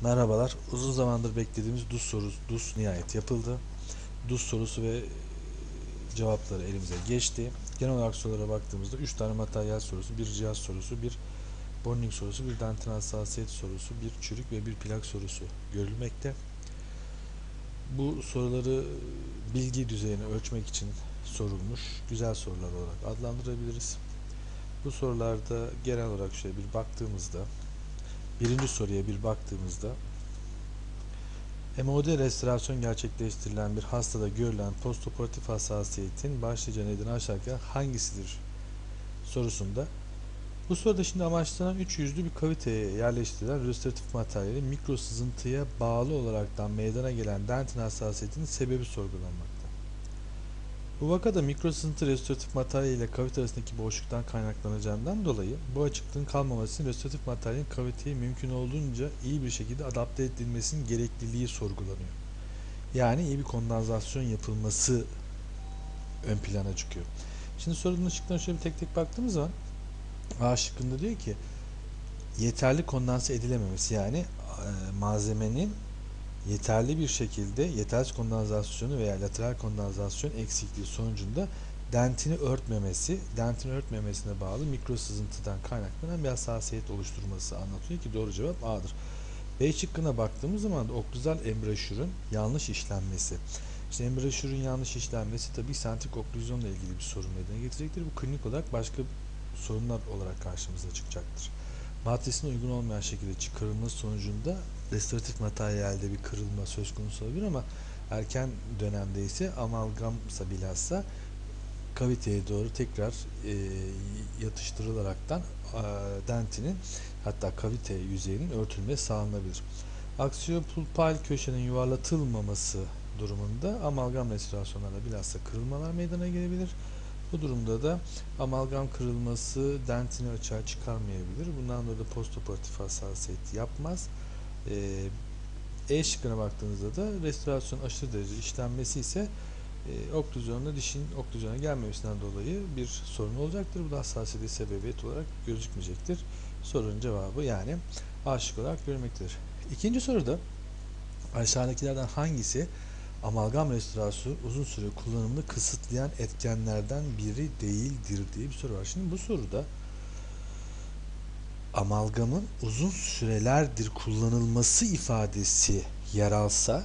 Merhabalar. Uzun zamandır beklediğimiz DUS sorusu DUS nihayet yapıldı. DUS sorusu ve cevapları elimize geçti. Genel olarak sorulara baktığımızda 3 tane materyal sorusu, bir cihaz sorusu, bir bonding sorusu, bir dentin hassasiyet sorusu, bir çürük ve bir plak sorusu görülmekte. Bu soruları bilgi düzeyini ölçmek için sorulmuş güzel sorular olarak adlandırabiliriz. Bu sorularda genel olarak şöyle bir baktığımızda Birinci soruya bir baktığımızda MOD restorasyon gerçekleştirilen bir hastada görülen postoperatif hassasiyetin başlıca nedeni aşağıdaki hangisidir sorusunda bu soruda şimdi amaçlanan üç yüzlü bir kaviteye yerleştirilen restoratif materyali mikro sızıntıya bağlı olaraktan meydana gelen dentin hassasiyetinin sebebi sorgulanmakta. Bu vakada mikro sızıntı restoratif materyal ile kavite arasındaki boşluktan kaynaklanacağından dolayı bu açıklığın kalmaması için restoratif materyalin kaviteye mümkün olduğunca iyi bir şekilde adapte edilmesinin gerekliliği sorgulanıyor. Yani iyi bir kondensasyon yapılması ön plana çıkıyor. Şimdi sorunun ışıklarına şöyle bir tek tek baktığımız zaman A şıkkında diyor ki yeterli kondanse edilememesi yani e, malzemenin yeterli bir şekilde yetersiz kondensasyonu veya lateral kondensasyon eksikliği sonucunda dentini örtmemesi, dentini örtmemesine bağlı mikro sızıntıdan kaynaklanan bir hassasiyet oluşturması anlatıyor ki doğru cevap A'dır. B şıkkına baktığımız zaman da okluzal embraşürün yanlış işlenmesi. İşte embraşürün yanlış işlenmesi tabii sentrik oklüzyonla ilgili bir sorun meydana getirecektir. Bu klinik olarak başka sorunlar olarak karşımıza çıkacaktır maddesine uygun olmayan şekilde çıkarılması sonucunda restoratif materyalde bir kırılma söz konusu olabilir ama erken dönemde ise amalgamsa bilhassa kaviteye doğru tekrar e, yatıştırılaraktan e, dentinin hatta kavite yüzeyinin örtülmesi sağlanabilir. Aksiyopulpal köşenin yuvarlatılmaması durumunda amalgam restorasyonlarla bilhassa kırılmalar meydana gelebilir. Bu durumda da amalgam kırılması dentini açığa çıkarmayabilir. Bundan dolayı da postoperatif hassasiyet yapmaz. Ee, e şıkkına baktığınızda da restorasyon aşırı derece işlenmesi ise e, oklüzyonda dişin oklüzyona gelmemesinden dolayı bir sorun olacaktır. Bu da hassasiyete sebebiyet olarak gözükmeyecektir. Sorunun cevabı yani A şık olarak görülmektedir. İkinci soruda aşağıdakilerden hangisi amalgam restorasyonu uzun süre kullanımını kısıtlayan etkenlerden biri değildir diye bir soru var. Şimdi bu soruda amalgamın uzun sürelerdir kullanılması ifadesi yer alsa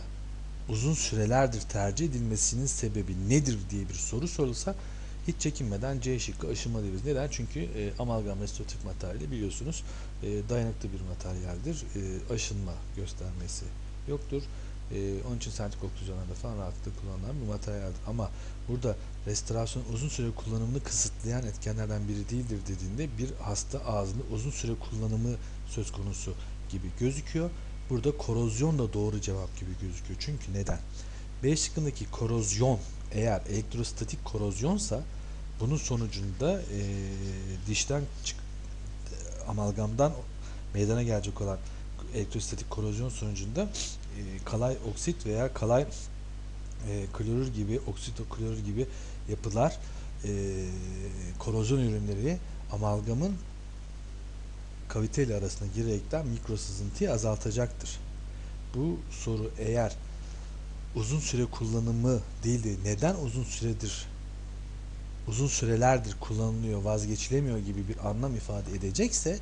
uzun sürelerdir tercih edilmesinin sebebi nedir diye bir soru sorulsa hiç çekinmeden C şıkkı aşınmalıyız. Neden? Çünkü e, amalgam restoratif materyali biliyorsunuz e, dayanıklı bir materyaldir. E, aşınma göstermesi yoktur. Ee, onun için sentrik oklüzyonlarda falan rahatlıkla kullanılan bir materyaldir. Ama burada restorasyon uzun süre kullanımını kısıtlayan etkenlerden biri değildir dediğinde bir hasta ağzında uzun süre kullanımı söz konusu gibi gözüküyor. Burada korozyon da doğru cevap gibi gözüküyor. Çünkü neden? B şıkkındaki korozyon eğer elektrostatik korozyonsa bunun sonucunda e, dişten çık, amalgamdan meydana gelecek olan elektrostatik korozyon sonucunda e, kalay oksit veya kalay e, klorür gibi, oksitoklorür gibi yapılar e, korozyon ürünleri amalgamın kavite ile arasına girerekten mikro sızıntıyı azaltacaktır. Bu soru eğer uzun süre kullanımı değil de neden uzun süredir uzun sürelerdir kullanılıyor, vazgeçilemiyor gibi bir anlam ifade edecekse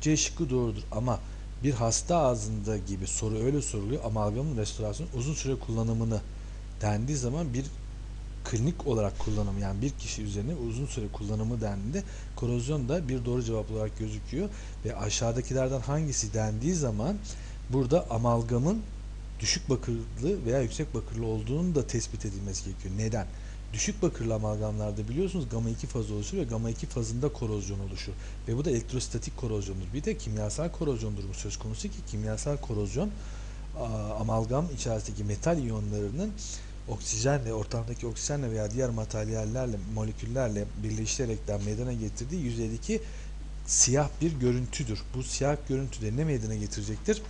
C şıkkı doğrudur. Ama bir hasta ağzında gibi soru öyle soruluyor. Amalgamın restorasyonu uzun süre kullanımını dendiği zaman bir klinik olarak kullanımı yani bir kişi üzerine uzun süre kullanımı dendiğinde korozyon da bir doğru cevap olarak gözüküyor ve aşağıdakilerden hangisi dendiği zaman burada amalgamın düşük bakırlı veya yüksek bakırlı olduğunu da tespit edilmesi gerekiyor. Neden? Düşük bakırlı amalgamlarda biliyorsunuz gama 2 fazı oluşur ve gama 2 fazında korozyon oluşur. Ve bu da elektrostatik korozyondur. Bir de kimyasal korozyon durumu söz konusu ki kimyasal korozyon amalgam içerisindeki metal iyonlarının oksijenle, ortamdaki oksijenle veya diğer materyallerle, moleküllerle birleştirerekten meydana getirdiği yüzeydeki siyah bir görüntüdür. Bu siyah görüntü de ne meydana getirecektir?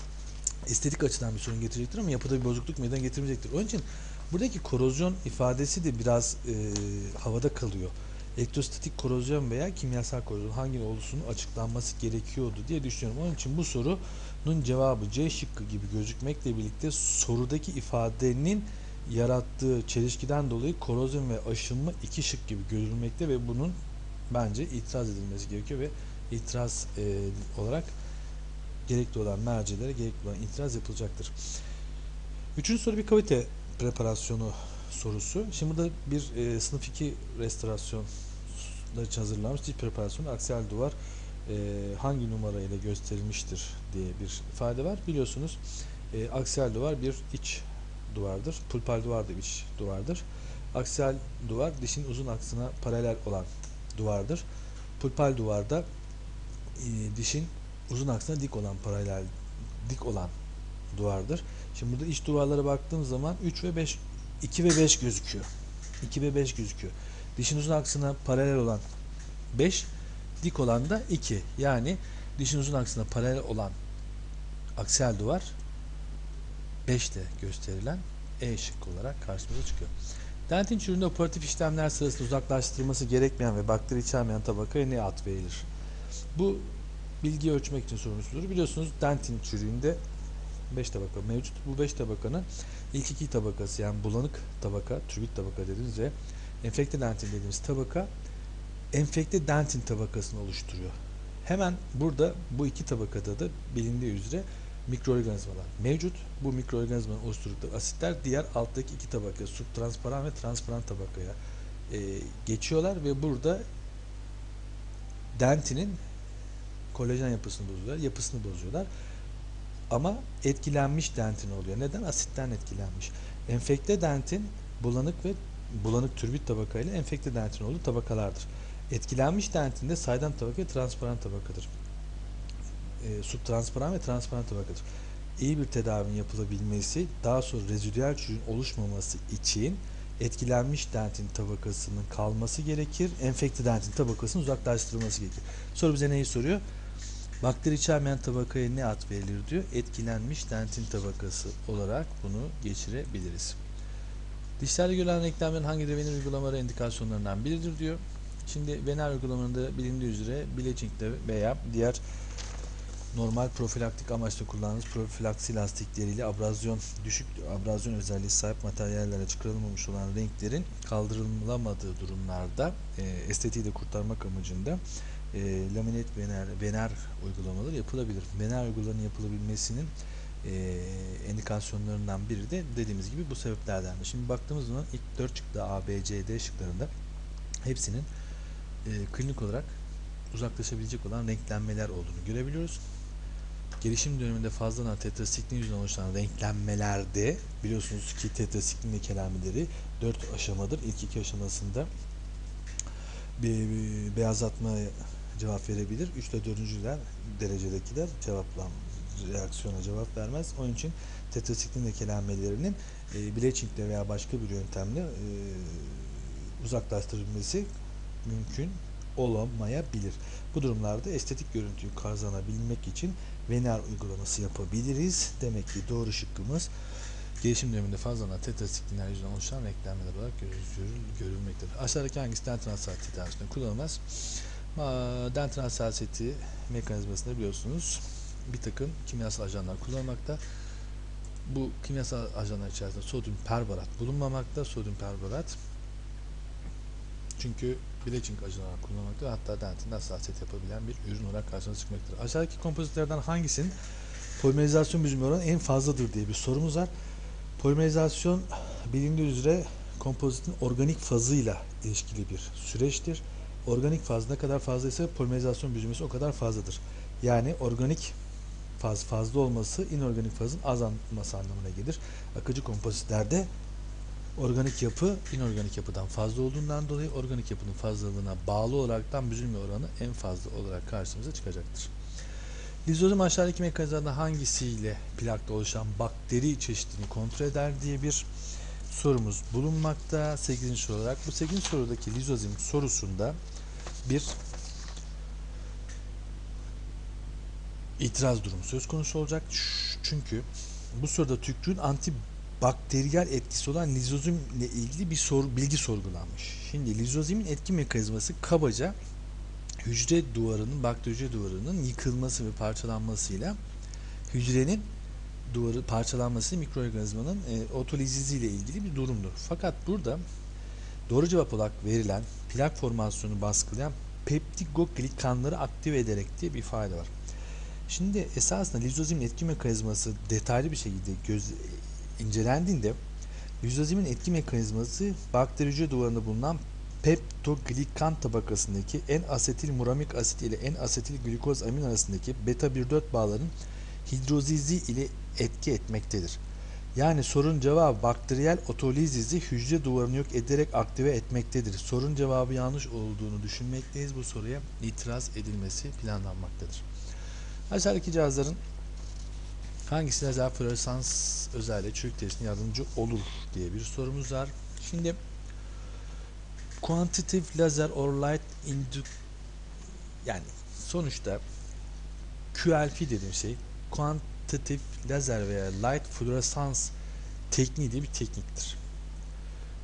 Estetik açıdan bir sorun getirecektir ama yapıda bir bozukluk meydana getirmeyecektir. Onun için Buradaki korozyon ifadesi de biraz e, havada kalıyor. elektrostatik korozyon veya kimyasal korozyon hangi olursunun açıklanması gerekiyordu diye düşünüyorum. Onun için bu sorunun cevabı C şıkkı gibi gözükmekle birlikte sorudaki ifadenin yarattığı çelişkiden dolayı korozyon ve aşınma iki şık gibi görülmekte ve bunun bence itiraz edilmesi gerekiyor ve itiraz e, olarak gerekli olan mercilere gerekli olan itiraz yapılacaktır. Üçüncü soru bir kavite preparasyonu sorusu. Şimdi burada bir e, sınıf 2 restorasyon için hazırlanmış diş preparasyonu aksiyel duvar e, hangi numara ile gösterilmiştir diye bir ifade var. Biliyorsunuz e, aksiyel duvar bir iç duvardır. Pulpal duvar da iç duvardır. Aksiyel duvar dişin uzun aksına paralel olan duvardır. Pulpal duvarda e, dişin uzun aksına dik olan paralel dik olan duvardır. Şimdi burada iç duvarlara baktığım zaman 3 ve 5 2 ve 5 gözüküyor. 2 ve 5 gözüküyor. Dişin uzun aksına paralel olan 5, dik olan da 2. Yani dişin uzun aksına paralel olan aksiyel duvar 5'te gösterilen E şıkkı olarak karşımıza çıkıyor. Dentin çürüğünde operatif işlemler sırasında uzaklaştırılması gerekmeyen ve bakteri içermeyen tabakaya ne ad verilir? Bu bilgiyi ölçmek için sorumlusudur. Biliyorsunuz dentin çürüğünde 5 tabaka mevcut. Bu 5 tabakanın ilk iki tabakası yani bulanık tabaka, türbit tabaka dediğimiz ve enfekte dentin dediğimiz tabaka enfekte dentin tabakasını oluşturuyor. Hemen burada bu iki tabakada da bilindiği üzere mikroorganizmalar mevcut. Bu mikroorganizmanın oluşturdukları asitler diğer alttaki iki tabaka, subtransparan ve transparan tabakaya e, geçiyorlar ve burada dentinin kolajen yapısını bozuyorlar, yapısını bozuyorlar. Ama etkilenmiş dentin oluyor. Neden? Asitten etkilenmiş. Enfekte dentin bulanık ve bulanık türbit tabaka ile enfekte dentin olduğu tabakalardır. Etkilenmiş dentin de saydam tabaka ve transparan tabakadır. E, subtransparan ve transparan tabakadır. İyi bir tedavinin yapılabilmesi, daha sonra rezidüel çürüğün oluşmaması için etkilenmiş dentin tabakasının kalması gerekir. Enfekte dentin tabakasının uzaklaştırılması gerekir. Soru bize neyi soruyor? Bakteri içermeyen tabakaya ne ad verilir diyor. Etkilenmiş dentin tabakası olarak bunu geçirebiliriz. Dişlerde görülen renklenmenin hangi vener uygulamaları indikasyonlarından biridir diyor. Şimdi vener uygulamalarında bilindiği üzere bleaching'de veya diğer normal profilaktik amaçla kullandığımız profilaksi lastikleriyle abrazyon düşük abrazyon özelliği sahip materyallere çıkarılmamış olan renklerin kaldırılamadığı durumlarda e, estetiği de kurtarmak amacında e, laminet vener, vener uygulamaları yapılabilir. Vener uygulamalarının yapılabilmesinin e, indikasyonlarından biri de dediğimiz gibi bu sebeplerden. Şimdi baktığımız zaman ilk 4 çıktı A, B, C, D şıklarında hepsinin e, klinik olarak uzaklaşabilecek olan renklenmeler olduğunu görebiliyoruz. Gelişim döneminde fazladan tetrasiklin yüzünden oluşan renklenmelerde biliyorsunuz ki tetrasiklin lekelenmeleri 4 aşamadır. İlk iki aşamasında bir, bir beyazlatma cevap verebilir. 3 ile 4. derecedekiler cevaplan reaksiyona cevap vermez. Onun için tetrasiklin lekelenmelerinin e, bleaching'le veya başka bir yöntemle e, uzaklaştırılması mümkün olamayabilir. Bu durumlarda estetik görüntüyü kazanabilmek için vener uygulaması yapabiliriz. Demek ki doğru şıkkımız gelişim döneminde fazladan tetrasiklinler yüzünden oluşan renklenmeler olarak görül, görülmektedir. Aşağıdaki hangisi dentin hassasiyeti tedavisinde kullanılmaz? Dentin hassasiyeti mekanizmasında biliyorsunuz bir takım kimyasal ajanlar kullanılmakta. Bu kimyasal ajanlar içerisinde sodyum perborat bulunmamakta. Sodyum perborat çünkü bleaching ajanlar kullanmakta hatta dentin hassasiyet yapabilen bir ürün olarak karşınıza çıkmaktadır. Aşağıdaki kompozitlerden hangisinin polimerizasyon büzme oranı en fazladır diye bir sorumuz var. Polimerizasyon bilindiği üzere kompozitin organik fazıyla ilişkili bir süreçtir. Organik faz ne kadar fazlaysa polimerizasyon büzmesi o kadar fazladır. Yani organik faz fazla olması inorganik fazın azalması anlamına gelir. Akıcı kompozitlerde organik yapı inorganik yapıdan fazla olduğundan dolayı organik yapının fazlalığına bağlı olaraktan büzülme oranı en fazla olarak karşımıza çıkacaktır. Lizozom aşağıdaki mekanizmalardan hangisiyle plakta oluşan bakteri çeşidini kontrol eder diye bir sorumuz bulunmakta. 8. soru olarak bu 8. sorudaki lizozim sorusunda bir itiraz durumu söz konusu olacak. Çünkü bu soruda tükrüğün anti bakteriyel etkisi olan lizozim ile ilgili bir soru, bilgi sorgulanmış. Şimdi lizozimin etki mekanizması kabaca hücre duvarının, bakteri hücre duvarının yıkılması ve parçalanmasıyla hücrenin duvarı parçalanması mikroorganizmanın e, otolizizi ile ilgili bir durumdur. Fakat burada doğru cevap olarak verilen plak formasyonu baskılayan peptigoglikanları aktive ederek diye bir ifade var. Şimdi esasında lizozimin etki mekanizması detaylı bir şekilde göz incelendiğinde lizozimin etki mekanizması bakteri hücre duvarında bulunan peptoglikan tabakasındaki en asetil muramik asit ile en asetil glikoz amin arasındaki beta 1,4 bağların hidrozizi ile etki etmektedir. Yani sorun cevabı bakteriyel otolizizi hücre duvarını yok ederek aktive etmektedir. Sorun cevabı yanlış olduğunu düşünmekteyiz. Bu soruya itiraz edilmesi planlanmaktadır. Aşağıdaki cihazların hangisi lazer floresans özelliği çürük testine yardımcı olur diye bir sorumuz var. Şimdi quantitative laser or light indu yani sonuçta QLF dediğim şey kuantitatif lazer veya light floresans tekniği diye bir tekniktir.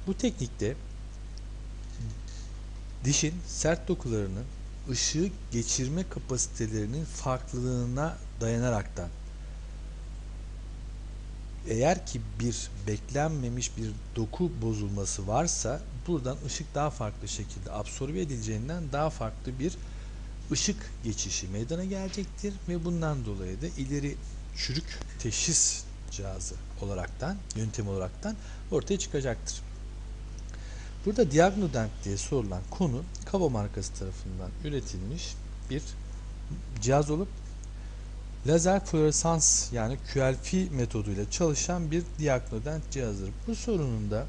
Bu teknikte dişin sert dokularının ışığı geçirme kapasitelerinin farklılığına dayanaraktan eğer ki bir beklenmemiş bir doku bozulması varsa buradan ışık daha farklı şekilde absorbe edileceğinden daha farklı bir ışık geçişi meydana gelecektir ve bundan dolayı da ileri çürük teşhis cihazı olaraktan, yöntem olaraktan ortaya çıkacaktır. Burada Diagnodent diye sorulan konu Kava markası tarafından üretilmiş bir cihaz olup lazer floresans yani QLF metoduyla çalışan bir Diagnodent cihazıdır. Bu sorunun da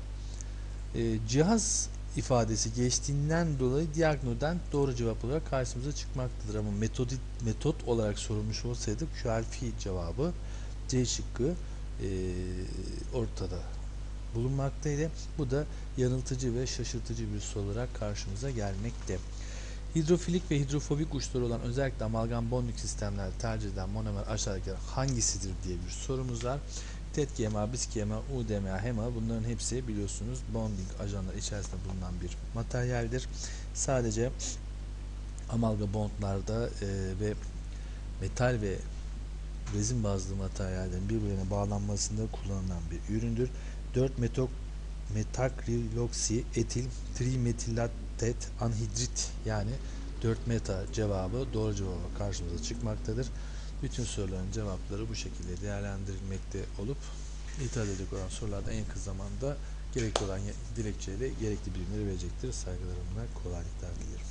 e, cihaz ifadesi geçtiğinden dolayı Diagnodent doğru cevap olarak karşımıza çıkmaktadır. Ama metodit, metot olarak sorulmuş olsaydı QLF cevabı C şıkkı e, ortada bulunmaktaydı. Bu da yanıltıcı ve şaşırtıcı bir soru olarak karşımıza gelmekte. Hidrofilik ve hidrofobik uçları olan özellikle amalgam bonding sistemlerde tercih edilen monomer aşağıdaki hangisidir diye bir sorumuz var. TET-GMA, BIS-GMA, UDMA, HEMA bunların hepsi biliyorsunuz bonding ajanlar içerisinde bulunan bir materyaldir. Sadece amalga bondlarda e, ve metal ve rezin bazlı materyallerin birbirine bağlanmasında kullanılan bir üründür. 4 metok metakriloksi etil trimetilatet anhidrit yani 4 meta cevabı doğru cevaba karşımıza çıkmaktadır. Bütün soruların cevapları bu şekilde değerlendirilmekte olup itiraz edecek olan sorularda en kısa zamanda gerekli olan dilekçeyle gerekli bilimleri verecektir. Saygılarımla kolaylıklar dilerim.